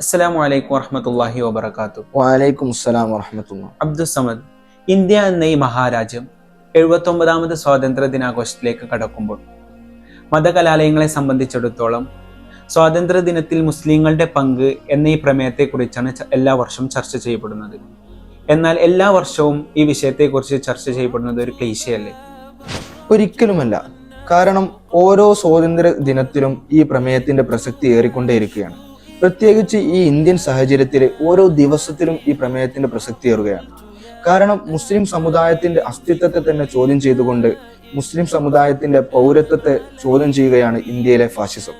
അസ്സലാമു അലൈക്കും വറഹമത്തല്ലാഹി വബർക്കാത്തു വലൈക്കും അസ്സലാം വറഹമത്തുള്ള അബ്ദുസമദ് ഇന്ത്യ എന്ന ഈ മഹാരാജ്യം എഴുപത്തൊമ്പതാമത് സ്വാതന്ത്ര്യ ദിനാഘോഷത്തിലേക്ക് കടക്കുമ്പോൾ മതകലാലയങ്ങളെ സംബന്ധിച്ചിടത്തോളം സ്വാതന്ത്ര്യ ദിനത്തിൽ മുസ്ലിങ്ങളുടെ പങ്ക് എന്ന ഈ പ്രമേയത്തെക്കുറിച്ചാണ് എല്ലാ വർഷവും ചർച്ച ചെയ്യപ്പെടുന്നത്. എന്നാൽ എല്ലാ വർഷവും ഈ വിഷയത്തെക്കുറിച്ച് ചർച്ച ചെയ്യപ്പെടുന്നത് ഒരു ക്ലീശയല്ലേ? ഒരിക്കലുമല്ല. കാരണം ഓരോ സ്വാതന്ത്ര്യ ദിനത്തിലും ഈ പ്രമേയത്തിന്റെ പ്രസക്തി ഏറിക്കൊണ്ടേയിരിക്കുകയാണ്. പ്രത്യേകിച്ച് ഈ ഇന്ത്യൻ സാഹചര്യത്തിൽ ഓരോ ദിവസത്തിലും ഈ പ്രമേയത്തിന്റെ പ്രസക്തി ഏറുകയാണ്. കാരണം മുസ്ലിം സമുദായത്തിന്റെ അസ്തിത്വത്തെ തന്നെ ചോദ്യം ചെയ്തുകൊണ്ട് മുസ്ലിം സമുദായത്തിന്റെ പൗരത്വത്തെ ചോദ്യം ചെയ്യുകയാണ് ഇന്ത്യയിലെ ഫാസിസം.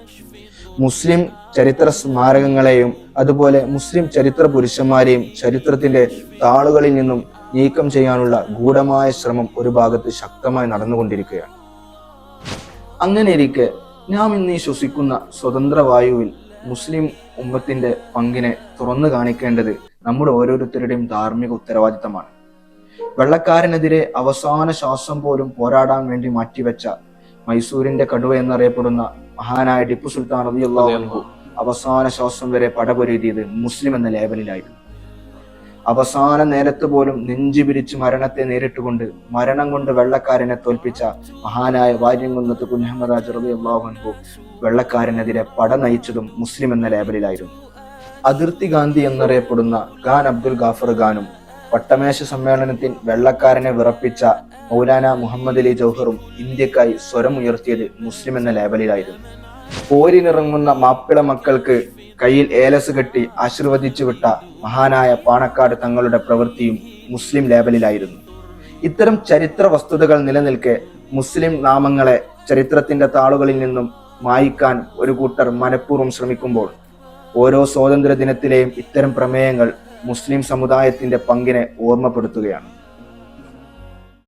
മുസ്ലിം ചരിത്ര സ്മാരകങ്ങളെയും അതുപോലെ മുസ്ലിം ചരിത്ര പുരുഷന്മാരെയും ചരിത്രത്തിന്റെ താളുകളിൽ നിന്നും നീക്കം ചെയ്യാനുള്ള ഗൂഢമായ ശ്രമം ഒരു ഭാഗത്ത് ശക്തമായി നടന്നുകൊണ്ടിരിക്കുകയാണ്. അങ്ങനെ ഇരിക്കെ നാം ഇന്ന് ശ്വസിക്കുന്ന സ്വതന്ത്ര വായുവിൽ മുസ്ലിം ഉമ്മത്തിന്റെ പങ്കിനെ തുറന്നു കാണിക്കേണ്ടത് നമ്മുടെ ഓരോരുത്തരുടെയും ധാർമ്മിക ഉത്തരവാദിത്തമാണ്. വെള്ളക്കാരനെതിരെ അവസാന ശ്വാസം പോലും പോരാടാൻ വേണ്ടി മാറ്റിവെച്ച മൈസൂരിന്റെ കടുവ എന്നറിയപ്പെടുന്ന മഹാനായ ടിപ്പു സുൽത്താൻ റബിയുള്ള അവസാന ശ്വാസം വരെ പടപൊരുതിയത് മുസ്ലിം എന്ന ലേബലിലായിരുന്നു. അവസാന നേരത്ത് പോലും നെഞ്ചു പിരിച്ച് മരണത്തെ നേരിട്ടുകൊണ്ട് മരണം കൊണ്ട് വെള്ളക്കാരനെ തോൽപ്പിച്ച മഹാനായ വാര്യംകുന്നത്ത് കുഞ്ഞഹമ്മദ് അജറബി അൻഹു വെള്ളക്കാരനെതിരെ പട നയിച്ചതും മുസ്ലിം എന്ന ലേബലിലായിരുന്നു. അതിർത്തി ഗാന്ധി എന്നറിയപ്പെടുന്ന ഖാൻ അബ്ദുൽ ഗാഫർ ഖാനും പട്ടമേശ സമ്മേളനത്തിൽ വെള്ളക്കാരനെ വിറപ്പിച്ച മൗലാന മുഹമ്മദ് അലി ജൗഹറും ഇന്ത്യക്കായി സ്വരമുയർത്തിയത് മുസ്ലിം എന്ന ലേബലിലായിരുന്നു. പോരിനിറങ്ങുന്ന മാപ്പിള മക്കൾക്ക് കയ്യിൽ ഏലസ് കെട്ടി ആശീർവദിച്ചു വിട്ട മഹാനായ പാണക്കാട് തങ്ങളുടെ പ്രവൃത്തിയും മുസ്ലിം ലേബലിലായിരുന്നു. ഇത്തരം ചരിത്ര വസ്തുതകൾ നിലനിൽക്കെ മുസ്ലിം നാമങ്ങളെ ചരിത്രത്തിന്റെ താളുകളിൽ നിന്നും മായിക്കാൻ ഒരു കൂട്ടർ മനഃപൂർവം ശ്രമിക്കുമ്പോൾ ഓരോ സ്വാതന്ത്ര്യ ദിനത്തിലെയും ഇത്തരം പ്രമേയങ്ങൾ മുസ്ലിം സമുദായത്തിന്റെ പങ്കിനെ ഓർമ്മപ്പെടുത്തുകയാണ്.